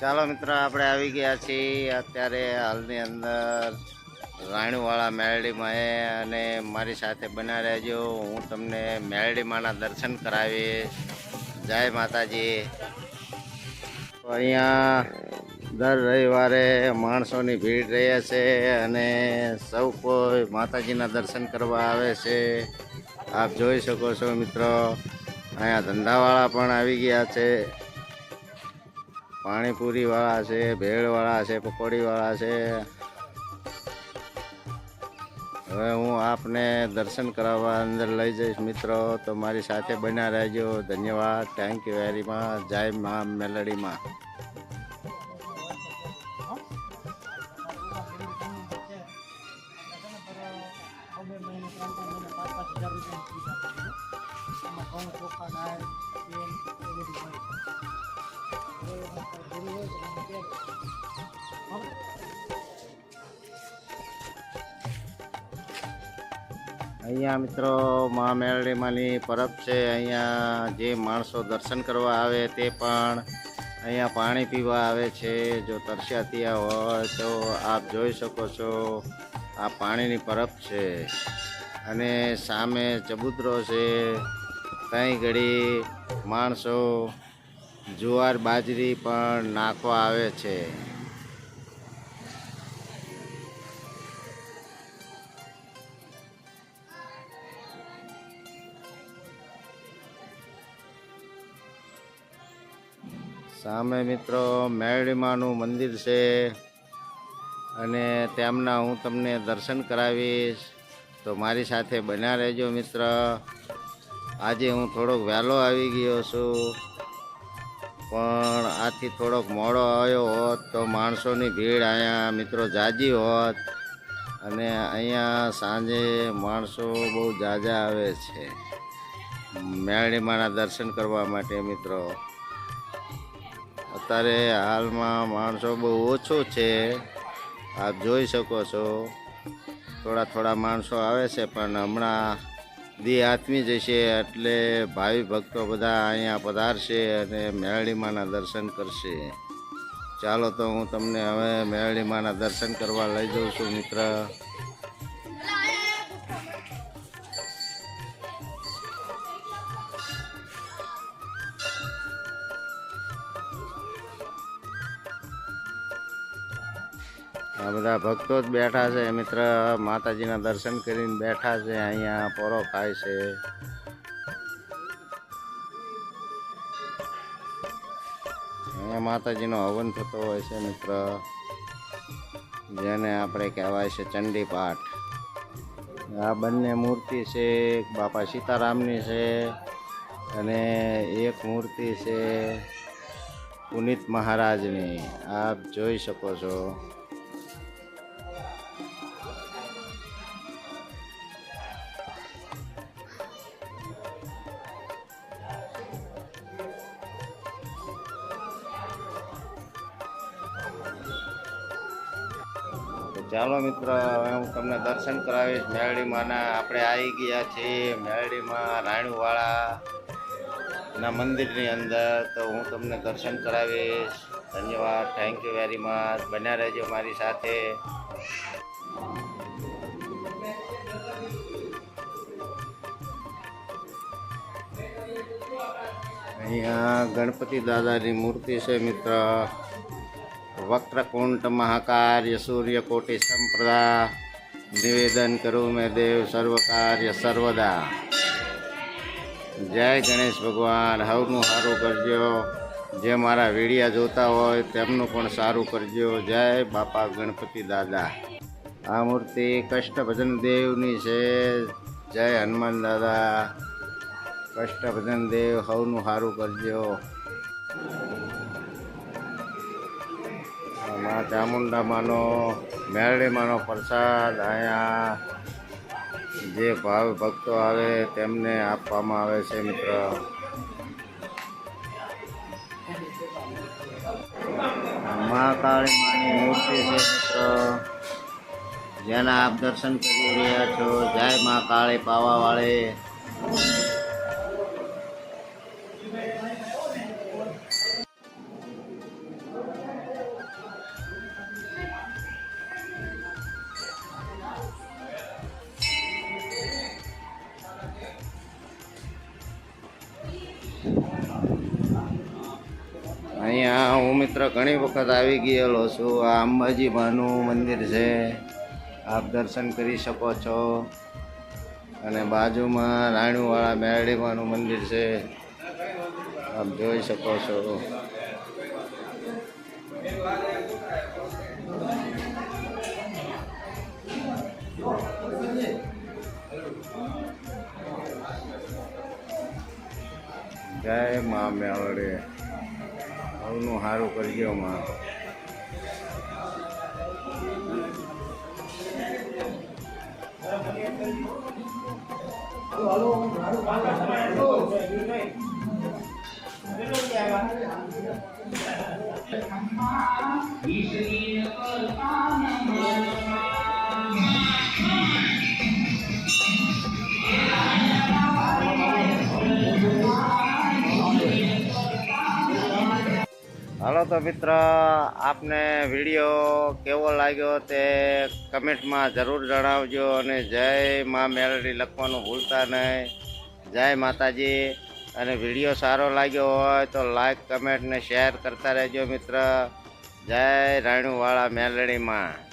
ચાલો મિત્રો, આપણે આવી ગયા છીએ. અત્યારે હાલની અંદર રાણીવાળા મેરડીમાં એ અને મારી સાથે બના રહેજો. હું તમને મેરડીમાંના દર્શન કરાવીશ. જય માતાજી. અહીંયા દર રવિવારે માણસોની ભીડ રહે છે અને સૌ કોઈ માતાજીના દર્શન કરવા આવે છે. આપ જોઈ શકો છો મિત્રો. અહીંયા ધંધાવાળા પણ આવી ગયા છે. પાણીપુરી વાળા છે ભેળ વાળા છે પકોડી વાળા છે. હવે હું આપને દર્શન કરાવવા અંદર લઈ જઈશ મિત્રો. તો મારી સાથે બન્યા રહેજો. ધન્યવાદ. થેન્ક યુ વેરી મચ જય મા મેલડીમાં અહીંયા મિત્રો મા મેરડીમાંની પરબ છે. અહીંયા જે માણસો દર્શન કરવા આવે તે પણ અહીંયા પાણી પીવા આવે છે. જો તરસ્યા થયા હોય તો આપ જોઈ શકો છો, આ પાણીની પરબ છે. અને સામે ચબૂતરો છે. ત્યાં ઘડી માણસો જુવાર બાજરી પણ નાખવા આવે છે. સામે મિત્રો મેળીમાનું મંદિર છે અને તેમના હું તમને દર્શન કરાવીશ. તો મારી સાથે બન્યા રહેજો મિત્ર. આજે હું થોડોક વહેલો આવી ગયો છું. પણ આથી થોડોક મોડો આવ્યો હોત તો માણસોની ભીડ અહીંયા મિત્રો જાજી હોત. અને અહીંયા સાંજે માણસો બહુ જાજા આવે છે. મેળીમાના દર્શન કરવા માટે મિત્રો. અત્યારે હાલમાં માણસો બહુ ઓછો છે. આપ જોઈ શકો છો. થોડા થોડા માણસો આવે છે, પણ હમણાં દી આત્મી જશે એટલે ભાવિ ભક્તો બધા અહીંયા પધારશે અને મેળડીમાના દર્શન કરશે. ચાલો તો હું તમને હવે મેળડીમાના દર્શન કરવા લઈ જઉં છું, મિત્ર. આ બધા ભક્તો જ બેઠા છે, મિત્ર. માતાજીના દર્શન કરીને બેઠા છે, અહીંયા પોરો ખાય છે. અહીંયા માતાજીનો હવન થતો હોય છે, મિત્ર. જેને આપણે કહેવાય છે ચંડી પાઠ આ બંને મૂર્તિ છે, એક બાપા સીતારામની છે અને એક મૂર્તિ છે પુનિત મહારાજની. આપ જોઈ શકો છો. ચાલો મિત્ર, હવે હું તમને દર્શન કરાવીશ. મેરડીમાંના આપણે આવી ગયા છીએ. મેરડીમાં રાણુવાળા ના મંદિરની અંદર. તો હું તમને દર્શન કરાવીશ. ધન્યવાદ. થેન્ક યુ વેરી મચ બન્યા રહેજો મારી સાથે. અહીંયા ગણપતિ દાદાની મૂર્તિ છે મિત્ર. વક્રકુંઠ મહાકાર્ય સૂર્યકોટિ સંપ્રદા નિવેદન કરું મેં દેવ સર્વકાર્ય સર્વદા જય ગણેશ ભગવાન હવનું સારું કરજો. જે મારા વિડીયા જોતા હોય તેમનું પણ સારું કરજો. જય બાપા ગણપતિ દાદા. આ મૂર્તિ કષ્ટભજન દેવની છે. જય હનુમાન દાદા. કષ્ટભજન દેવ, હવનું સારું કરજો. મા મેરડી માનો પ્રસાદ અહીંયા જે ભાવ ભક્તો આવે તેમને આપવામાં આવે છે, મિત્ર. મહાકાળી માની મૂર્તિ છે, મિત્ર. જેના આપ દર્શન કરી રહ્યા છો. જય મા કાળી પાવાવાળી. અહીંયા હું મિત્ર ઘણી વખત આવી ગયેલો છું. આ અંબાજી માનું મંદિર છે. આપ દર્શન કરી શકો છો. અને બાજુમાં રાણીવાળા મેરડીમાનું મંદિર છે. આપ જોઈ શકો છો. જય મા મેળડે સૌનું સારું કરજો માં હાલો તો મિત્ર, આપને વીડિયો કેવો લાગ્યો તે કમેન્ટમાં જરૂર જણાવજો અને જય મા મેલડી લખવાનું ભૂલતા નહીં. જય માતાજી. અને વીડિયો સારો લાગ્યો હોય તો લાઈક, કમેન્ટ ને શેર કરતા રહેજો મિત્ર. જય રાણુવાળા મેલડીમાં.